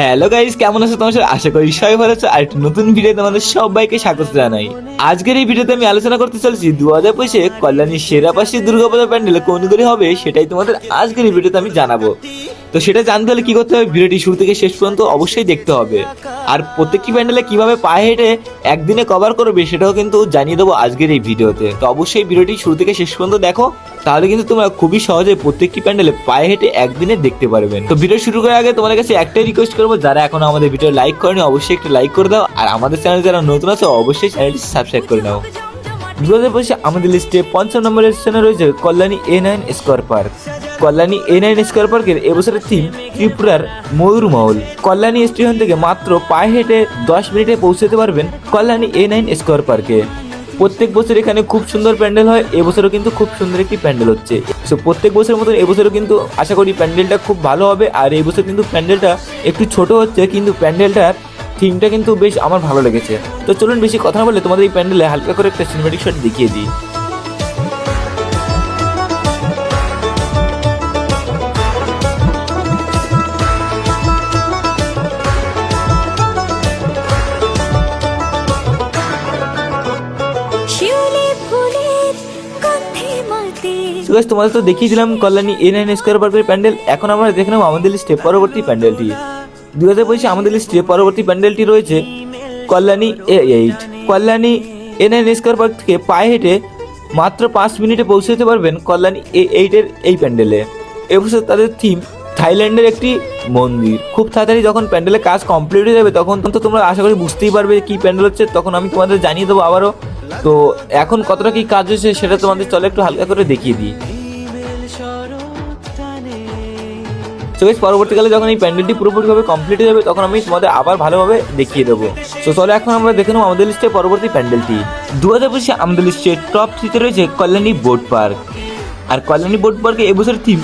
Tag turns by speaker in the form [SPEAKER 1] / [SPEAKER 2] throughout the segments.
[SPEAKER 1] Hello guys কেমন আছো? তোমার আশা করি সবাই ভালো আছো। আর একটা নতুন ভিডিও তোমাদের সবাইকে স্বাগত জানাই। আজকের এই ভিডিওতে আমি আলোচনা করতে চলেছি দু হাজার পঁচিশে কল্যাণী সেরাপাশি দুর্গাপূজা প্যান্ডেলে কোন করে হবে সেটাই তোমাদের আজকের এই ভিডিওতে আমি জানাব। তো সেটা জানতে হলে কি করতে হবে? ভিডিওটি শুরু থেকে শেষ পর্যন্ত অবশ্যই দেখতে হবে। আর প্রত্যেকটি প্যান্ডেলে কীভাবে পায়ে হেঁটে একদিনে কভার করবে সেটাও কিন্তু জানিয়ে দেবো আজকের এই ভিডিওতে তো অবশ্যই ভিডিওটি শুরু থেকে শেষ পর্যন্ত দেখো। তাহলে কিন্তু তোমরা খুবই সহজে প্রত্যেকটি প্যান্ডেলে পায়ে হেঁটে একদিনে দেখতে পারবেন তো ভিডিও শুরু করার আগে তোমাদের কাছে একটাই রিকোয়েস্ট করব, যারা এখন আমাদের ভিডিও লাইক করেনি, অবশ্যই একটা লাইক করে দাও। আর আমাদের চ্যানেল যারা নতুন আছে, অবশ্যই চ্যানেলটি সাবস্ক্রাইব করে নাও। দু হাজার পঁচিশে আমাদের লিস্টে পঞ্চম নম্বরের স্থানে রয়েছে Kalyani A nine square park Kalyani A nine square পার্কের এবছরের থিম ত্রিপুরার ময়ূরমহল। কল্যাণী স্টেশন থেকে মাত্র পায়ে হেঁটে দশ মিনিটে পৌঁছতে পারবেন কল্যাণী এ নাইন স্কোয়ার পার্কে প্রত্যেক বছর এখানে খুব সুন্দর প্যান্ডেল হয়, এবছরও কিন্তু খুব সুন্দর একটি প্যান্ডেল হচ্ছে। সো প্রত্যেক বছরের মতন এবছরও কিন্তু আশা করি প্যান্ডেলটা খুব ভালো হবে, আর এবছর বছর কিন্তু প্যান্ডেলটা একটু ছোট হচ্ছে, কিন্তু প্যান্ডেলটার থিমটা কিন্তু বেশ আমার ভালো লেগেছে। তো চলুন বেশি কথা বলে তোমাদের এই প্যান্ডেলে হালকা করে একটা সিনেমেটিক শট দেখিয়ে দিই। তো তোমাদের তো দেখিয়ে দিলাম কল্যাণী এ নাইন স্কোয়ার পার্কের প্যান্ডেল। এখন আমরা দেখে নেব আমাদের লিস্টে পরবর্তী প্যান্ডেলটি। দু হাজার পঁচিশে আমাদের লিস্টে পরবর্তী প্যান্ডেলটি রয়েছে Kalyani A eight Kalyani A nine square park থেকে পায়ে হেঁটে মাত্র পাঁচ মিনিটে পৌঁছে যেতে পারবেন কল্যাণী এ এইটের এই প্যান্ডেলে। এবছর তাদের থিম থাইল্যান্ডের একটি মন্দির। খুব তাড়াতাড়ি যখন প্যান্ডেলের কাজ কমপ্লিট হয়ে যাবে, তখন তো তোমরা আশা করি বুঝতেই পারবে কি প্যান্ডেল হচ্ছে। তখন আমি তোমাদের জানিয়ে দেবো আবারও। তো এখন কতটা কি কাজ হয়েছে সেটা তোমাদের চলে একটু হালকা করে দেখিয়ে দিই। তো guys, পরবর্তীকালে যখন এই প্যান্ডেলটি পুরোপুরিভাবে কমপ্লিট হয়ে যাবে তখন আমি তোমাদের আবার ভালোভাবে দেখিয়ে দেবো। তো চলো এখন আমরা দেখে নেব আমাদের লিস্টে পরবর্তী প্যান্ডেলটি। দু হাজার পঁচিশে আমাদের লিস্টে টপ থ্রিতে রয়েছে কল্যাণী বোট পার্ক আর কল্যাণী বোট পার্কে এবছর থিম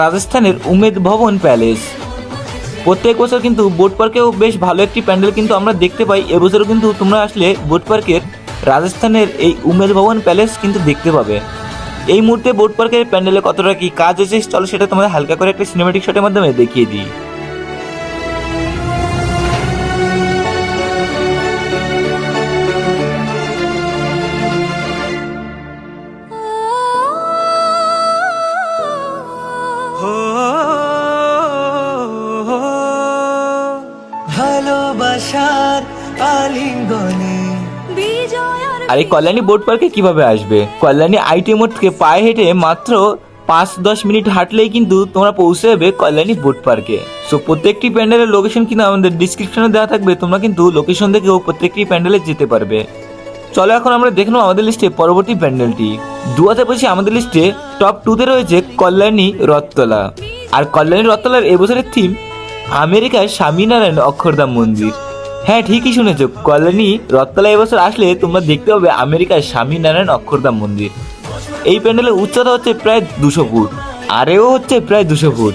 [SPEAKER 1] রাজস্থানের উমেদ ভবন প্যালেস প্রত্যেক বছর কিন্তু বোট পার্কেও বেশ ভালো একটি প্যান্ডেল কিন্তু আমরা দেখতে পাই। এবছরও কিন্তু তোমরা আসলে বোট পার্কের রাজস্থানের এই উমেদ ভবন প্যালেস কিন্তু দেখতে পাবে। এই মুহূর্তে বোট পার্কের প্যান্ডেলে কতটা কি কাজ হয়েছে, চলো সেটা তোমাদের হালকা করে একটা সিনেমেটিক শটের মাধ্যমে দেখিয়ে দিই।
[SPEAKER 2] ভালোবাসার আলিঙ্গনে
[SPEAKER 3] আর
[SPEAKER 1] এই কল্যাণী বোট পার্কে কীভাবে আসবে? কল্যাণী আইটি মোড় থেকে পায়ে হেঁটে মাত্র পাঁচ দশ মিনিট হাঁটলেই কিন্তু তোমরা পৌঁছে যাবে কল্যাণী বোট পার্কে সো প্রত্যেকটি প্যান্ডেলের লোকেশন কিন্তু আমাদের ডিসক্রিপশনে দেওয়া থাকবে তোমরা কিন্তু লোকেশন দেখেও প্রত্যেকটি প্যান্ডেলে যেতে পারবে। চলো এখন আমরা দেখে নেব আমাদের লিস্টে পরবর্তী প্যান্ডেলটি। দু হাজার পঁচিশে আমাদের লিস্টে টপ টুতে রয়েছে কল্যাণী রথতলা। আর কল্যাণী রথতলার এবছরের থিম আমেরিকার স্বামীনারায়ণ অক্ষরধাম মন্দির। হ্যাঁ ঠিকই শুনেছো। কল্যাণী রথতলা এবছর আসলে তোমরা দেখতে পাবে আমেরিকার স্বামীনারায়ণ অক্ষরধাম মন্দির। এই প্যান্ডেলের উচ্চতা হচ্ছে প্রায় দুশো ফুট, আর এও হচ্ছে প্রায় দুশো ফুট।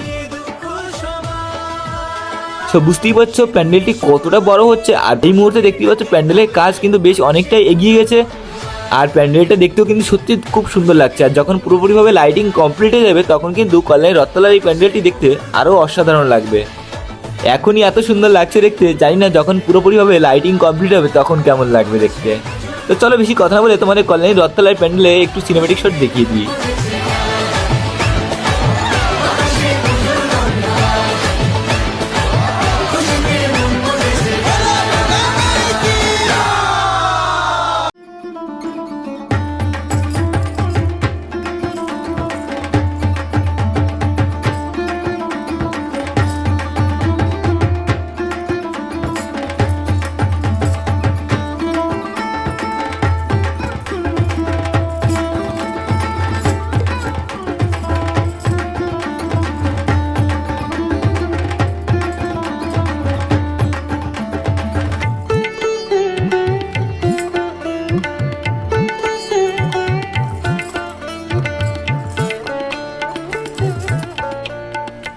[SPEAKER 1] তো বুঝতেই পারছ, প্যান্ডেলটি কতটা বড় হচ্ছে, আর এই মুহূর্তে দেখতেই পাচ্ছ প্যান্ডেলের কাজ কিন্তু বেশ অনেকটাই এগিয়ে গেছে। আর প্যান্ডেলটা দেখতেও কিন্তু সত্যি খুব সুন্দর লাগছে, আর যখন পুরোপুরিভাবে লাইটিং কমপ্লিট হয়ে যাবে, তখন কিন্তু কল্যাণী রথতলার এই প্যান্ডেলটি দেখতে আরও অসাধারণ লাগবে। এখনই এত সুন্দর লাগছে দেখতে। জানি না যখন পুরোপুরিভাবে লাইটিং কমপ্লিট হবে তখন কেমন লাগবে দেখতে। তো চলো বেশি কথা বলে তোমাদের কল্যাণী রথতলার প্যান্ডেলে একটু সিনেমেটিক শট দেখিয়ে দিই।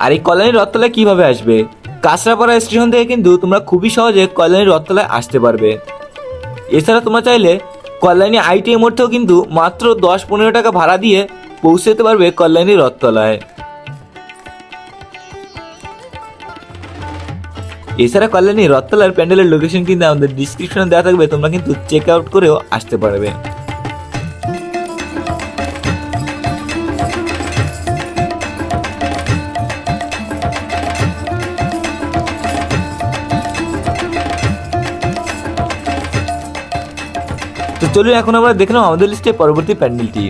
[SPEAKER 1] আর এই কল্যাণী রথতলায় কীভাবে আসবে? কাঁচরাপাড়া স্টেশন থেকে কিন্তু তোমরা খুবই সহজে কল্যাণী রথতলায় আসতে পারবে। এছাড়া তোমরা চাইলে কল্যাণী আইটিএম মোড়তেও কিন্তু মাত্র দশ পনেরো টাকা ভাড়া দিয়ে পৌঁছে যেতে পারবে কল্যাণী রথতলায়। এছাড়া কল্যাণী রথতলার প্যান্ডেলের লোকেশন কিন্তু আমাদের ডিসক্রিপশনে দেওয়া থাকবে, তোমরা কিন্তু চেক আউট করেও আসতে পারবে। তো চলুন এখন আমরা দেখলাম আমাদের লিস্টে পরবর্তী প্যান্ডেলটি।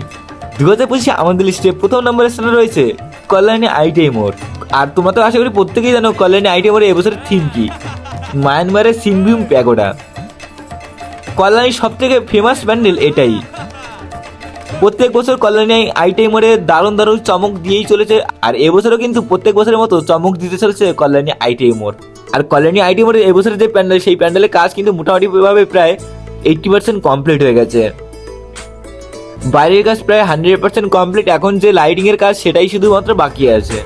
[SPEAKER 1] দু হাজার পঁচিশে আমাদের লিস্টে প্রথম নম্বরের স্থানে রয়েছে কল্যাণী আইটিআই মোড়। আর তোমরা তো আশা করি প্রত্যেকেই জানো কল্যাণী আইটিআই মোড়ে এবছরের থিম কি? মায়ানমারের সিমভিউম প্যাগোডা। কল্যাণীর সব থেকে ফেমাস প্যান্ডেল এটাই। প্রত্যেক বছর কল্যাণী আইটিআই মোড়ে দারুণ দারুণ চমক দিয়েই চলেছে, আর এবছরও কিন্তু প্রত্যেক বছরের মতো চমক দিতে চলেছে কল্যাণী আইটিআই মোড়। আর কল্যাণী আইটিআই মোড়ে এবছরের যে প্যান্ডেল, সেই প্যান্ডেলের কাজ কিন্তু মোটামুটিভাবে প্রায় এইটটি পার্সেন্ট কমপ্লিট হয়ে গেছে। বাইরের কাজ প্রায় হান্ড্রেড পার্সেন্ট কমপ্লিট এখন যে লাইটিংয়ের কাজ সেটাই শুধুমাত্র বাকি আছে।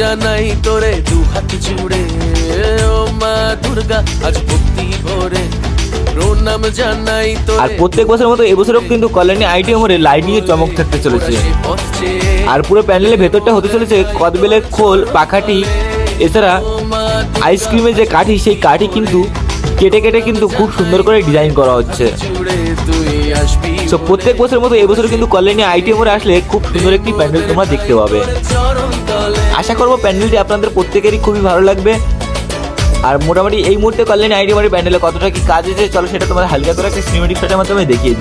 [SPEAKER 4] জানাই তোরে দু হাত জুড়ে। ও মা দুর্গা আজ ভক্তি ভরে। প্রণাম জানাই তোরে।
[SPEAKER 1] আর প্রত্যেক বছরের মতো এবছরও কিন্তু কল্যাণী আইটি মোড়ে লাইটিং এর চমক থাকতে চলেছে। আর পুরো প্যান্ডেলের ভেতরটা হতে চলেছে কদবেলের খোল পাখাটি। এছাড়া আইসক্রিমের যে কাঠি সেই কাঠি কিন্তু কেটে কেটে কিন্তু খুব সুন্দর করে ডিজাইন করা হচ্ছে। তো প্রত্যেক বছরের মতো এবছর কিন্তু কল্যাণী আইটি মোড়ে আসলে খুব সুন্দর একটি প্যান্ডেল তোমরা দেখতে পাবে। আশা করব প্যান্ডেলটি আপনাদের প্রত্যেকেরই খুবই ভালো লাগবে। আর মোটামুটি এই মুহূর্তে কল্যাণী আইটি মোড়ে প্যান্ডেলে কতটা কি কাজ হয়েছে, চলো সেটা তোমার হালকা করে একটা সিনেমেটিক শটের মাধ্যমে দেখিয়ে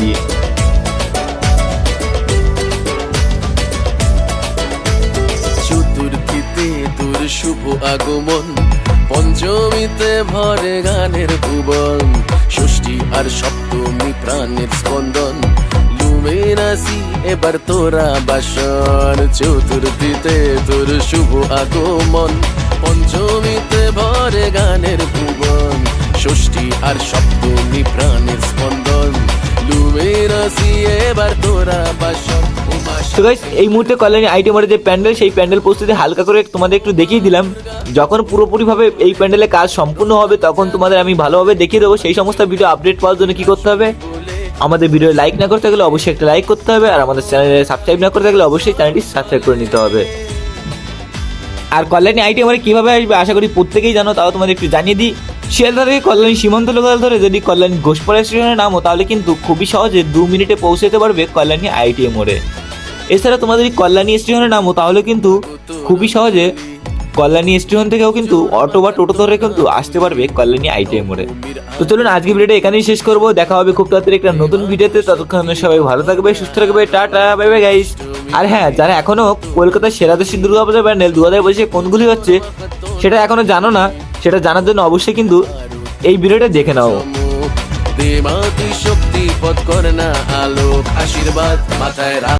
[SPEAKER 4] তোর শুভ আগমন, পঞ্চমীতে ভরে গানের ভুবন, ষষ্ঠী আর সপ্তমী প্রাণের স্পন্দন। লুমেনাসি এবার তোরা বাসন। চতুর্থীতে তোর শুভ আগমন। পঞ্চমীতে ভরে গানের ভুবন। ষষ্ঠী আর সপ্তমী প্রাণের স্পন্দন।
[SPEAKER 1] তো গাইস এই মুহূর্তে কল্যাণী আইটি মোড়ে যে প্যান্ডেল, সেই প্যান্ডেল প্রস্তুতি হালকা করে তোমাদের একটু দেখিয়ে দিলাম। যখন পুরোপুরিভাবে এই প্যান্ডেলের কাজ সম্পূর্ণ হবে, তখন তোমাদের আমি ভালোভাবে দেখিয়ে দেবো। সেই সমস্ত ভিডিও আপডেট পাওয়ার জন্য কি করতে হবে? আমাদের ভিডিও লাইক না করতে গেলে অবশ্যই একটা লাইক করতে হবে, আর আমাদের চ্যানেলে সাবস্ক্রাইব না করতে গেলে অবশ্যই চ্যানেলটি সাবস্ক্রাইব করে নিতে হবে। আর কল্যাণী আইটি আমার কীভাবে আসবে, আশা করি প্রত্যেকেই জানো, তাও তোমাদের একটু জানিয়ে দিই। শিয়ালদা থেকে কল্যাণী সীমান্ত লোকাল ধরে যদি কল্যাণী ঘোষপাড়া স্টেশনে নামো, তাহলে কিন্তু খুবই সহজে দু মিনিটে পৌঁছে যেতে পারবে কল্যাণী আইটিএ মোড়ে। এছাড়া তোমাদের কল্যাণী স্টেশনে নামো, তাহলে কিন্তু খুবই সহজে কল্যাণী স্টেশন থেকেও কিন্তু অটো বা টোটো ধরে কিন্তু আসতে পারবে কল্যাণী আইটিএ মোড়ে। তো চলুন আজকে ভিডিওটা এখানেই শেষ করব। দেখা হবে খুব তাড়াতাড়ি একটা নতুন ভিডিওতে। ততক্ষণ সবাই ভালো থাকবে সুস্থ থাকবে টাটা বাই বাই গাইস আর হ্যাঁ যারা এখনও কলকাতার সেরা দেশি দুর্গাপূজা প্যান্ডেল দু হাজার বসে কোনগুলি হচ্ছে, সেটা এখনও জানো না। সেটা জানার জন্য অবশ্যই কিন্তু এই ভিডিওটা দেখে নাও।
[SPEAKER 4] শক্তি পথ করে না আলোক, আশীর্বাদ মাথায়